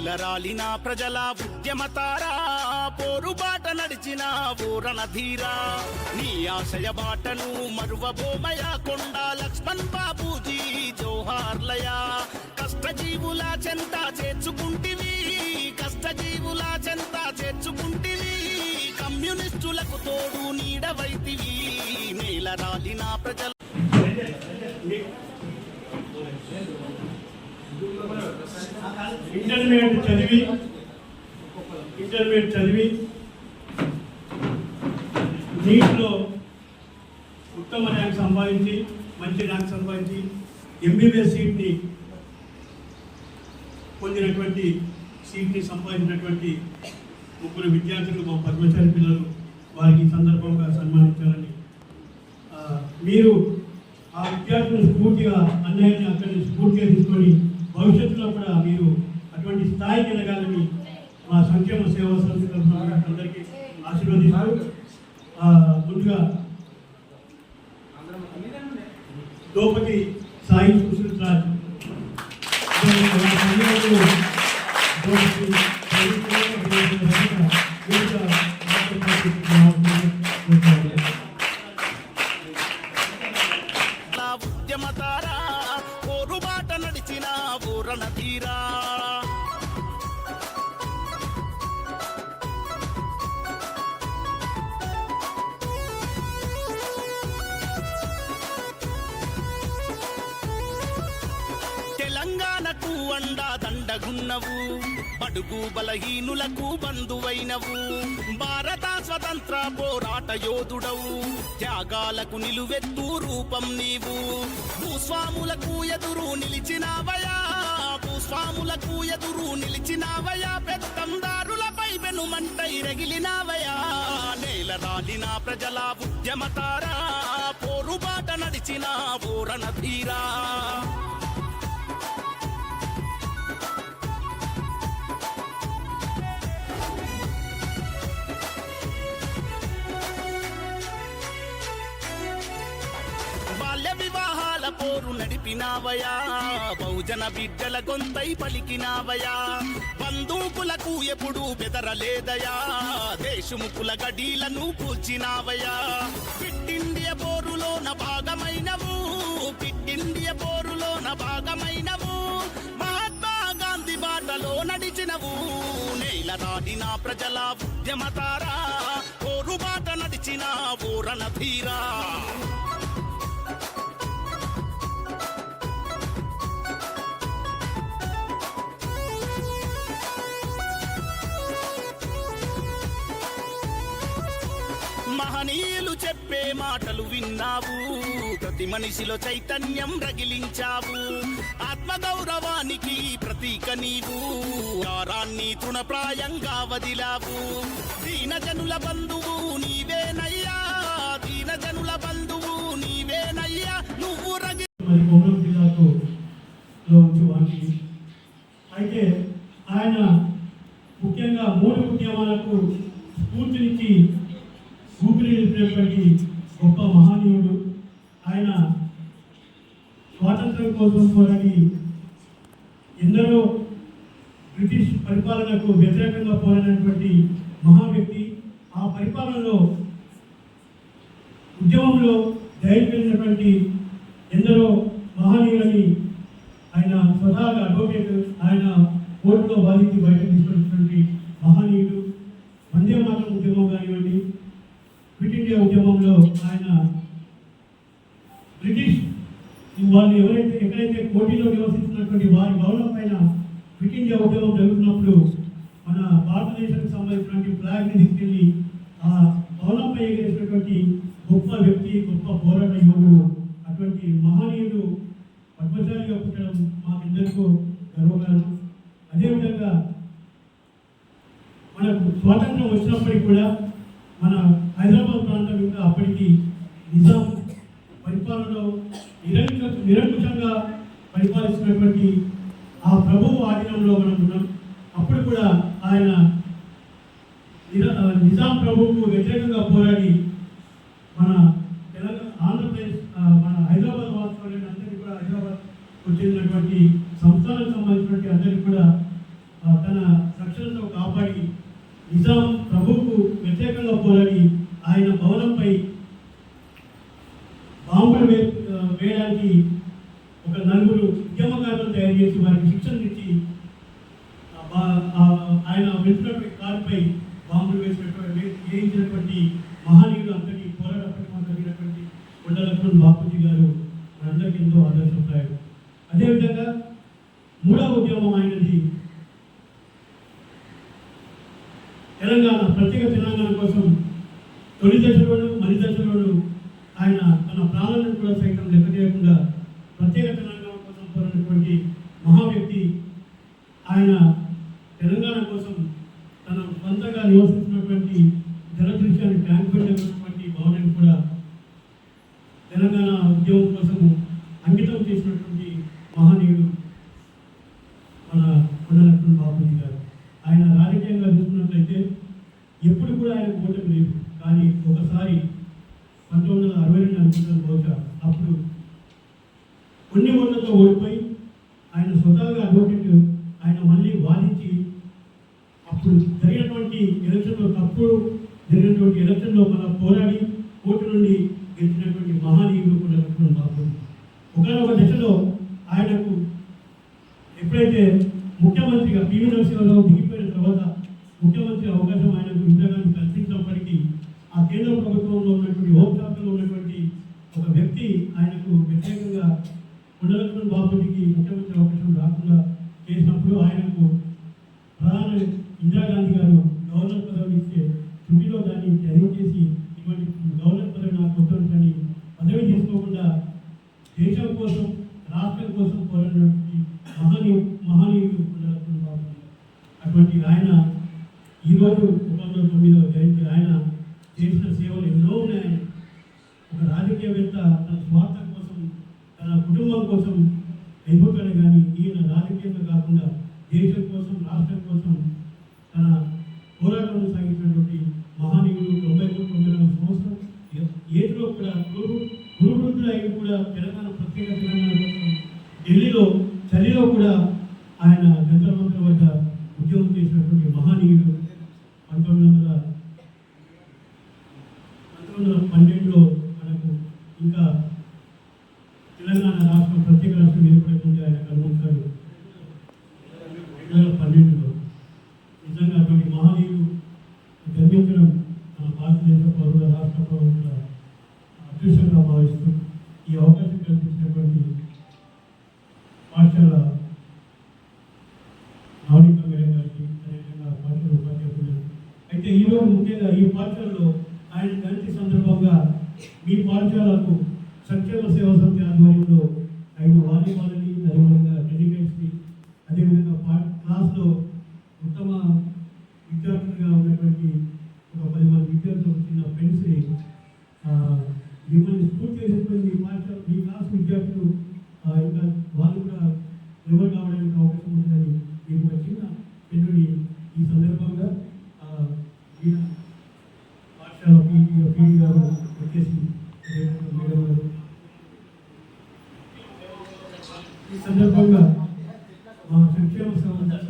నేలరాలిన ప్రజల ఉద్యమతారా? పోరుబాట నడిచిన ఊరణ ధీరా? నీ ఆశయ బాటను మరువబోమయా కొండ లక్ష్మణ్ బాబూజీ జోహార్లయా? కష్టజీవుల చెంత చేర్చుకుంటివి. కష్టజీవుల చెంత చేర్చుకుంటివి. కమ్యూనిస్టులకు తోడు నీడవైతివి. నేలరాలిన ప్రజల ఇంటర్మీడియట్ చదివి ఇంటర్మీడియట్ చదివి నీటిలో ఉత్తమ ర్యాంక్ సంపాదించి మంచి ర్యాంక్ సంపాదించి ఎంబీబీఎస్ సీట్ని పొందినటువంటి సీట్ని సంపాదించినటువంటి ముగ్గురు విద్యార్థులు మా పద్మచారి పిల్లలు వారికి ఈ సందర్భంగా సన్మానించాలని. మీరు ఆ విద్యార్థులను స్ఫూర్తిగా అన్నయ్యని అక్కడిని స్ఫూర్తిగా తీసుకొని భవిష్యత్తులో కూడా మీరు అటువంటి స్థాయికి ఎదగాలని మా సంక్షేమ సేవా సంస్థ అందరికీ ఆశీర్వదిస్తారు ముందుగా దోపతి సాయి సుశ్రుత్ రాజ్ బడుగు బలహీనులకు బంధువైనవు. భారత స్వతంత్ర పోరాట యోధుడవు. త్యాగాలకు నిలువెత్తు రూపం నీవు. భూస్వాములకు ఎదురు నిలిచినావయా భూస్వాములకు ఎదురు నిలిచినావయా పెత్తందారులపై వెనుమంటై రగిలినావయా నేల రాలిన ప్రజల ఉద్యమతారా. పోరుబాట నడిచిన ఊరణ ధీరా వివాహాల పోరు నడిపినావయా బహుజన బిడ్డల గొంతై పలికినావయా బందూకులకు ఎప్పుడు బెదరలేదయా దేశముకుల గడీలను కూల్చినావయా పిట్టిండియ పోరులోన భాగమైనవు. పిట్టిండియ పోరులోన భాగమైనవు. మహాత్మా గాంధీ బాటలో నడిచినవు. నేల నాటిన ప్రజల ఉద్యమతారా. పోరుబాట నడిచిన ఊరణ ధీరా మహనీయులు చెప్పే మాటలు విన్నావు. ప్రతి మనిషిలో చైతన్యం రగిలించావు. ఆత్మగౌరవానికి ప్రతీక నీవు. కారాన్ని తృణప్రాయంగా వదిలావు. దీనజనుల బంధువు నీవేనయ్యా. దీనజనుల బంధువు నీవేనయ్యా. నువ్వు రగి అయితే ఆయన ఆయన స్వాతంత్రం కోసం పోరాడి ఎందరో బ్రిటిష్ పరిపాలనకు వ్యతిరేకంగా పోరాడినటువంటి మహా వ్యక్తి ఆ పరిపాలనలో ఉద్యమంలో ధైర్యమైనటువంటి ఎందరో మహనీయులని ఆయన స్వతహాగా అడ్వకేట్ ఆయన కోర్టులో వాదించి బయట తీసుకొచ్చినటువంటి మహనీయుడు ఇండియా ఉద్యమం జరుగుతున్నప్పుడు మన భారతదేశానికి సంబంధించినటువంటి ఫ్లాగ్ని తీసుకెళ్ళి ఆ భవనంపై ఎగిరేసినటువంటి గొప్ప వ్యక్తి గొప్ప పోరాట యువకుడు అటువంటి మహనీయుడు పద్మశాలిగా పుట్టడం మాకెందరికో గర్వకారణం. అదేవిధంగా మనకు స్వాతంత్రం వచ్చినప్పటికి కూడా మన హైదరాబాద్ ప్రాంతం ఇంకా అప్పటికి నిజాం పరిపాలనలో నిరంకుశ నిరంకుశంగా పరిపాలిస్తున్నటువంటి ఆ ప్రభువు ఆధీనంలో మనం ఉన్నాం. అప్పుడు కూడా ఆయన నిజాం ప్రభువుకు వ్యతిరేకంగా పోరాడి మన తెలంగాణ ఆంధ్రప్రదేశ్ మన హైదరాబాద్ వాసులని అందరికీ కూడా హైదరాబాద్ వచ్చినటువంటి సంస్థలకు సంబంధించినటువంటి అందరికీ కూడా తన రక్షణతో కాపాడి నిజాం ప్రభువుకు వ్యతిరేకంగా పోరాడి ఆయన భవనంపై బాంబులు వేయడానికి ఒక నలుగురు ఉద్యమకారులను తయారు చేసి వారికి శిక్షణ ఇచ్చి ఆయన వెళ్తున్నటువంటి కారుపై బాంబులు వేసినటువంటి వేయించినటువంటి మహనీయుడు అంతటి పోరాటప్పటికి ప్రతిమ కలిగినటువంటి కొండలక్ష్మణ్ బాపూజీ గారు మనందరికీ ఎంతో ఆదర్శప్రాయం. అదేవిధంగా మూడవ ఉద్యమం ఆయనది తెలంగాణ ప్రత్యేక తెలంగాణ కోసం తొలి దశలోను మలి దశలోను ఆయన తన ప్రాణాలను కూడా సైతం లెక్క చేయకుండా ప్రత్యేక తెలంగాణ కోసం పోరాడినటువంటి మహా వ్యక్తి ఆయన తెలంగాణ కోసం తన సొంతంగా నివసిస్తున్నటువంటి జలదృశ్యాన్ని ట్యాంక్ పెట్టినటువంటి భవనాన్ని కూడా తెలంగాణ ఉద్యమం కోసం అంకితం చేసినటువంటి మహనీయుడు మన కొండలక్ష్మణ్ బాబుజీ గారు. ఆయన రాజకీయంగా చూసుకున్నట్లయితే ఎప్పుడు కూడా ఆయన ఓటమి లేదు. కానీ ఒకసారి పంతొమ్మిది వందల అరవై రెండు అనుకుంటాను బహుశా అప్పుడు కొన్ని ఓట్లతో ఓడిపోయి ఆయన స్వతహాగా అడ్వకేట్ ఆయన మళ్ళీ వాదించి అప్పుడు జరిగినటువంటి ఎలక్షన్లో జరిగినటువంటి ఎలక్షన్లో మనం పోరాడి కోర్టు నుండి గెలిచినటువంటి మహానీయుడు కూడా లక్ష్మణ్ బాబు ఒకనొక దశలో ఆయనకు ఎప్పుడైతే ముఖ్యమంత్రిగా పివి నరసింహరావు దిగిపోయిన తర్వాత ముఖ్యమంత్రి అవకాశం ఆయనకు ఉద్యోగాన్ని కల్పించినప్పటికీ ఆ కేంద్ర ప్రభుత్వంలో ఉన్నటువంటి హోంశాఖలో ఉన్నటువంటి ఒక వ్యక్తి ఆయనకు వ్యతిరేకంగా కొండలక్ష్మణ్ బాబుకి ముఖ్యమంత్రి దేశం కోసం రాష్ట్రం కోసం పోరాడినటువంటి మహనీయు మహనీయుడు బాబు అటువంటి ఆయన ఈరోజు ఒక వందల తొమ్మిదవ జయంతి ఆయన చేసిన సేవలు ఎన్నో ఉన్నాయి. ఒక రాజకీయవేత్త తన స్వార్థం కోసం తన కుటుంబం కోసం అయిపోతాడు కానీ ఈయన రాజకీయంగా కాకుండా దేశం కోసం రాష్ట్రం కోసం తన పోరాటం సాగించినటువంటి మహనీయుడు తొంభై మూడు తొంభై నాలుగు సంవత్సరం ఏదో కూడా గురు గురువృద్ధులు అయి కూడా తెలంగాణ ప్రత్యేక తెలంగాణ కోసం ఢిల్లీలో చలిలో కూడా ఆయన జంతర్ మంత్ర వద్ద ఉద్యోగం చేసినటువంటి మహనీయుడు పంతొమ్మిది వందల పంతొమ్మిది వందల పన్నెండులో మనకు ఇంకా తెలంగాణ రాష్ట్రం ప్రత్యేక రాష్ట్రం ఏర్పడకుండా ఆయన కనుగొంటాడు రెండు వేల పన్నెండులో నిజంగా అటువంటి మహనీయుడు జన్మించడం మన భారతదేశ పౌరుల రాష్ట్ర పౌరుల అదృష్టంగా భావిస్తూ ఈ అవకాశం కల్పించినటువంటి పాఠశాల నవనీత మేడం గారికి అదేవిధంగా పాఠశాల ఉపాధ్యాయులు అయితే ఈరోజు ముఖ్యంగా ఈ పాఠశాలలో ఆయన జయంతి సందర్భంగా మీ పాఠశాలకు సంక్షేమ సేవా సమితి ఆధ్వర్యంలో ఐదు వాలీబాల్ని అదేవిధంగా డెడికేట్స్ని అదేవిధంగా పా క్లాస్లో ఉత్తమ విద్యార్థులుగా ఉన్నటువంటి ఒక పది మంది విద్యార్థులు చిన్న ఫ్రెండ్స్ని మిమ్మల్ని స్కూల్ చేసినటువంటి మీ పాఠశాల మీ క్లాస్ విద్యార్థులు ఇంకా వాళ్ళు కూడా ఎవరు కావడం అవకాశం ఉంటుందని మీకు ఒక చిన్న పెన్నుని ఈ సందర్భంగా ఆ, ఈయన పాఠశాల పీడి పీడి గారు వచ్చేసి అదేవిధంగా మేడం గారు ఈ సందర్భంగా మా సంక్షేమ సంవత్సరం